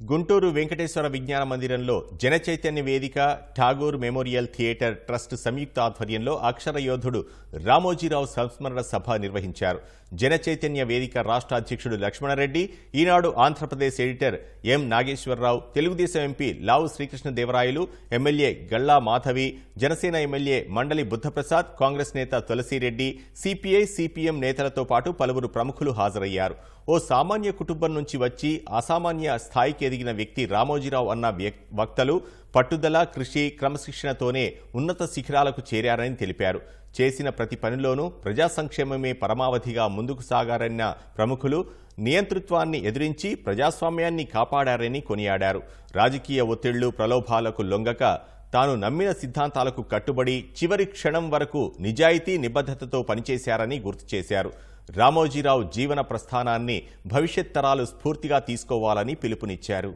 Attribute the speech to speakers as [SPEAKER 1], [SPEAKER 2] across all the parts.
[SPEAKER 1] గుంటూరు వెంకటేశ్వర విజ్ఞాన మందిరంలో Janachaitanya Vedika Tagore Memorial Theatre Trust సంయుక్త ఆధ్వర్యంలో అక్షర యోధుడు రామోజీరావు సంస్మరణ సభ నిర్వహించారు. జనచైతన్య వేదిక రాష్ట్ర అధ్యక్షుడు Lakshmanareddy Eenadu Andhra Pradesh editor M Nageswara Rao Telugu Desam MP Lavu Srikrishnadevarayalu MLA Galla Madhavi Janasena MLA Mandali Buddhaprasad Congress నేత తులసిరెడ్డి సిపిఐ సిపిఎం నేతలతో పాటు పలువురు ప్రముఖులు హాజరయ్యారు. ఓ సామాన్య కుటుంబం నుంచి వచ్చి అసామాన్య స్థాయికి ఎదిగిన వ్యక్తి రామోజీరావు అన్న వ్యక్- వక్తలు పట్టుదల కృషి క్రమశిక్షణతోనే ఉన్నత శిఖరాలకు చేరారని తెలిపారు. చేసిన ప్రతి పనిలోనూ ప్రజా సంక్షేమమే పరమావధిగా ముందుకు సాగారన్న ప్రముఖులు నియంతృత్వాన్ని ఎదిరించి ప్రజాస్వామ్యాన్ని కాపాడారని కొనియాడారు. రాజకీయ ఒత్తిళ్ళు ప్రలోభాలకు లొంగక తాను నమ్మిన సిద్ధాంతాలకు కట్టుబడి చివరి క్షణం వరకు నిజాయితీ నిబద్ధతతో పనిచేశారని గుర్తు చేశారు. రామోజీరావు జీవన ప్రస్థానాన్ని భవిష్యత్ తరాలు స్ఫూర్తిగా తీసుకోవాలని పిలుపునిచ్చారు.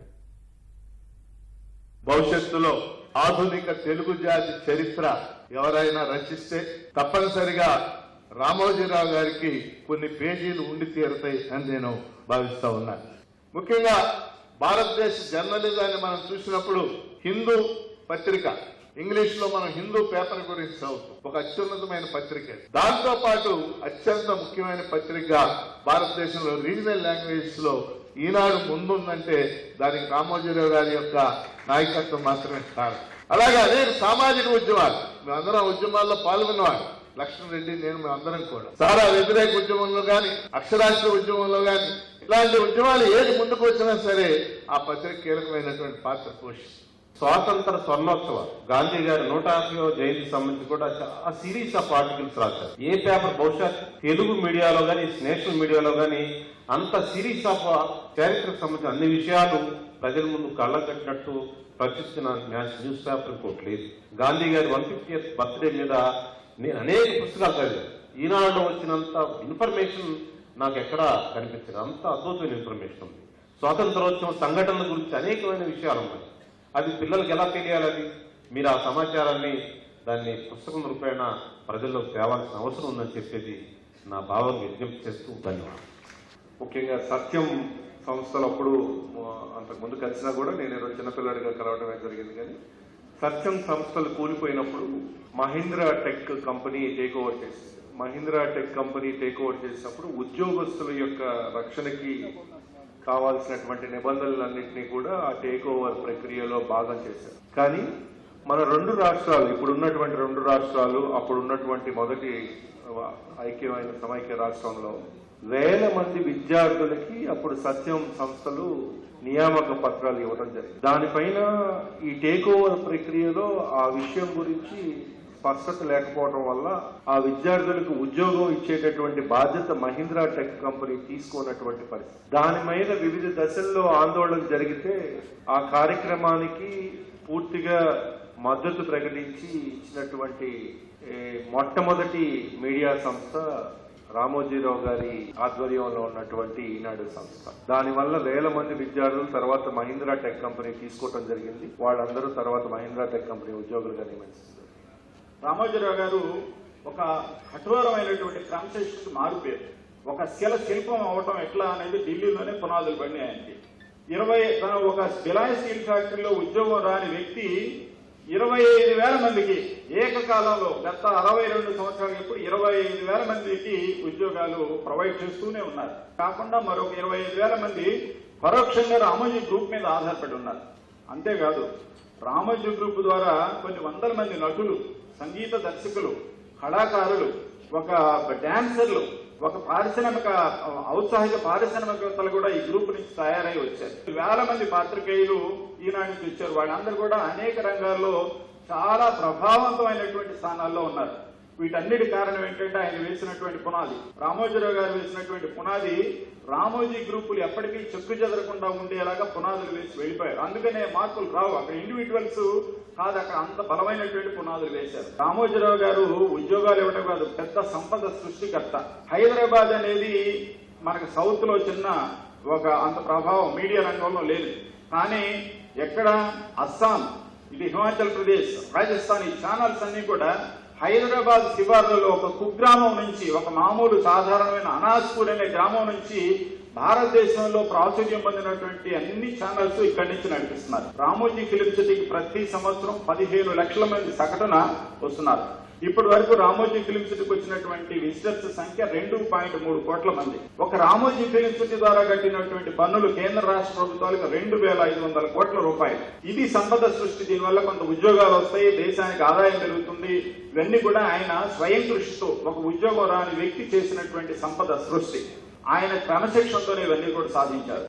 [SPEAKER 2] భవిష్యత్తులో ఆధునిక తెలుగు జాతి చరిత్ర ఎవరైనా రచిస్తే తప్పనిసరిగా రామోజీరావు గారికి కొన్ని పేజీలు ఉండి తీరుతాయి అని నేను భావిస్తా ఉన్నాను ముఖ్యంగా భారతదేశ జర్నలిజాన్ని మనం చూసినప్పుడు హిందూ పత్రిక. ఇంగ్లీష్లో మనం హిందూ పేపర్ గురించి చదువుతాం. ఒక అత్యున్నతమైన పత్రిక. దాంతో పాటు అత్యంత ముఖ్యమైన పత్రిక భారతదేశంలో రీజనల్ లాంగ్వేజ్లో ఈనాడు ముందుందంటే దానికి రామోజీరావు గారి యొక్క నాయకత్వం మాత్రమే కారణం అలాగే అదే సామాజిక ఉద్యమాలు. మేమందరం ఉద్యమాల్లో పాల్గొన్నవాడు లక్ష్మణ్ రెడ్డి నేను మేమందరం కూడా. సారా వ్యతిరేక ఉద్యమంలో కానీ అక్షరాస్త్ర ఉద్యమంలో కానీ ఇలాంటి ఉద్యమాలు ఏది ముందుకు వచ్చినా సరే ఆ పత్రిక కీలకమైనటువంటి పాత్ర పోషిస్తుంది.
[SPEAKER 3] స్వాతంత్ర స్వర్ణోత్సవం. గాంధీ గారి నూట యాభైవ జయంతి సంబంధించి కూడా చాలా సిరీస్ ఆఫ్ ఆర్టికల్స్ రాశారు. ఏ పేపర్? బహుశా తెలుగు మీడియాలో గానీ నేషనల్ మీడియాలో గానీ అంత సిరీస్ ఆఫ్ చారిత్రకు సంబంధించిన అన్ని విషయాలు ప్రజల ముందు కళ్ళ కట్టినట్టు ప్రచురిస్తున్న న్యూస్ పేపర్ ఇంకోటి లేదు. గాంధీ గారి వన్ ఫిఫ్టీ బర్త్డే మీద నేను అనేక పుస్తకాలు చదివాను ఈనాడులో వచ్చినంత ఇన్ఫర్మేషన్ నాకు ఎక్కడ కనిపించదు అంత అద్భుతమైన ఇన్ఫర్మేషన్ ఉంది. స్వాతంత్రోత్సవం సంఘటనల గురించి అనేకమైన విషయాలు ఉన్నాయి. అది పిల్లలకు ఎలా తెలియాలని? మీరు ఆ సమాచారాన్ని దాన్ని పుస్తకం రూపేణ ప్రజల్లోకి తేవాల్సిన అవసరం ఉందని చెప్పేది నా భావం విజ్ఞప్తి చేస్తూ ధన్యవాదాలు.
[SPEAKER 4] ముఖ్యంగా సత్యం సంస్థలు అప్పుడు అంతకుముందు కలిసినా కూడా నేను ఈరోజు చిన్నపిల్లడిగా కలవడమే జరిగింది కానీ సత్యం సంస్థలు కూలిపోయినప్పుడు Mahindra tech company take over చేసింది Mahindra tech company take over చేసినప్పుడు ఉద్యోగస్తుల యొక్క రక్షణకి కావాల్సినటువంటి నిబంధనలన్నింటినీ కూడా ఆ టేక్ ఓవర్ ప్రక్రియలో భాగం చేశారు. కానీ మన రెండు రాష్ట్రాలు ఇప్పుడు ఉన్నటువంటి రెండు రాష్ట్రాలు అప్పుడు ఉన్నటువంటి మొదటి ఐక్యమైన సమైక్య రాష్ట్రంలో వేల మంది విద్యార్థులకి అప్పుడు సత్యం సంస్థలు నియామక పత్రాలు ఇవ్వడం జరిగింది. దానిపైన ఈ టేక్ ఓవర్ ప్రక్రియలో ఆ విషయం గురించి స్పష్టత లేకపోవడం వల్ల ఆ విద్యార్థులకు ఉద్యోగం ఇచ్చేటటువంటి బాధ్యత మహీంద్రా టెక్ కంపెనీ తీసుకోనటువంటి పరిస్థితి. దాని మీద వివిధ దశల్లో ఆందోళన జరిగితే ఆ కార్యక్రమానికి పూర్తిగా మద్దతు ప్రకటించి ఇచ్చినటువంటి మొట్టమొదటి మీడియా సంస్థ రామోజీరావు గారి ఆధ్వర్యంలో ఉన్నటువంటి ఈనాడు సంస్థ. దానివల్ల వేల మంది విద్యార్థులు తర్వాత మహీంద్రా టెక్ కంపెనీ తీసుకోవడం జరిగింది. వాళ్ళందరూ తర్వాత మహీంద్రా టెక్ కంపెనీ ఉద్యోగులుగా నియమించారు.
[SPEAKER 5] రామోజీరావు గారు ఒక కఠోరమైనటువంటి క్రమశిక్షణకు మారిపోయారు ఒక శిల శిల్పం అవటం ఎట్లా అనేది ఢిల్లీలోనే పునాదులు పడినాయి ఆయనకి ఇరవై తన ఒక బిలాయ్ స్టీల్ ఫ్యాక్టరీలో ఉద్యోగం రాని వ్యక్తి ఇరవై ఐదు వేల మందికి ఏకకాలంలో గత అరవై రెండు సంవత్సరాలు ఇప్పుడు ఇరవై ఐదు వేల మందికి ఉద్యోగాలు ప్రొవైడ్ చేస్తూనే ఉన్నారు. కాకుండా మరొక ఇరవై ఐదు వేల మంది పరోక్షంగా రామోజీ గ్రూప్ మీద ఆధారపడి ఉన్నారు. అంతేకాదు రామోజీ గ్రూప్ ద్వారా కొన్ని వందల మంది నటులు సంగీత దర్శకులు కళాకారులు ఒక డాన్సర్లు ఒక పారిశ్రామిక ఔత్సాహిక పారిశ్రామికవేత్తలు కూడా ఈ గ్రూప్ నుంచి తయారై వచ్చారు. వేల మంది పాత్రికేయులు ఈనాడు నుంచి వచ్చారు. వాళ్ళందరూ కూడా అనేక రంగాల్లో చాలా ప్రభావవంతమైనటువంటి స్థానాల్లో ఉన్నారు. వీటన్నిటి కారణం ఏంటంటే ఆయన వేసినటువంటి పునాది. రామోజీరావు గారు వేసినటువంటి పునాది రామోజీ గ్రూపులు ఎప్పటికీ చెక్కు చెదరకుండా ఉండేలాగా పునాదులు వేసి వెళ్ళిపోయారు. అందుకనే మార్పులు రావు. అక్కడ ఇండివిజువల్స్ కాదు అక్కడ అంత బలమైనటువంటి పునాదులు వేశారు. రామోజీరావు గారు ఉద్యోగాలు ఇవ్వడం కాదు పెద్ద సంపద సృష్టికర్త. హైదరాబాద్ అనేది మనకు సౌత్లో చిన్న ఒక అంత ప్రభావం మీడియా రంగంలో లేదు. కానీ ఎక్కడ అస్సాం ఇది హిమాచల్ ప్రదేశ్ రాజస్థాన్ ఈ ఛానల్స్ అన్ని కూడా హైదరాబాద్ శివార్లలో ఒక కుగ్రామం నుంచి ఒక మామూలు సాధారణమైన అనాస్పూర్ అనే గ్రామం నుంచి భారతదేశంలో ప్రాచుర్యం పొందినటువంటి అన్ని ఛానల్స్ ఇక్కడి నుంచి నడిపిస్తున్నారు. రామోజీ ఫిలిం సిటీకి ప్రతి సంవత్సరం పదిహేను లక్షల మంది సగటున వస్తున్నారు. ఇప్పటి వరకు రామోజీ ఫిలిం సిటీకి వచ్చినటువంటి విజిటర్స్ సంఖ్య రెండు పాయింట్ మూడు కోట్ల మంది. ఒక రామోజీ ఫిలిం సిటీ ద్వారా కట్టినటువంటి పన్నులు కేంద్ర రాష్ట్ర ప్రభుత్వాలకు రెండు వేల ఐదు వందల కోట్ల రూపాయలు. ఇది సంపద సృష్టి దీనివల్ల కొంత ఉద్యోగాలు వస్తాయి దేశానికి ఆదాయం పెరుగుతుంది. ఇవన్నీ కూడా ఆయన స్వయం కృషితో ఒక ఉద్యోగం రాని వ్యక్తి చేసినటువంటి సంపద సృష్టి. ఆయన క్రమశిక్షణతోనే ఇవన్నీ కూడా సాధించారు.